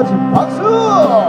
끝까지 박수!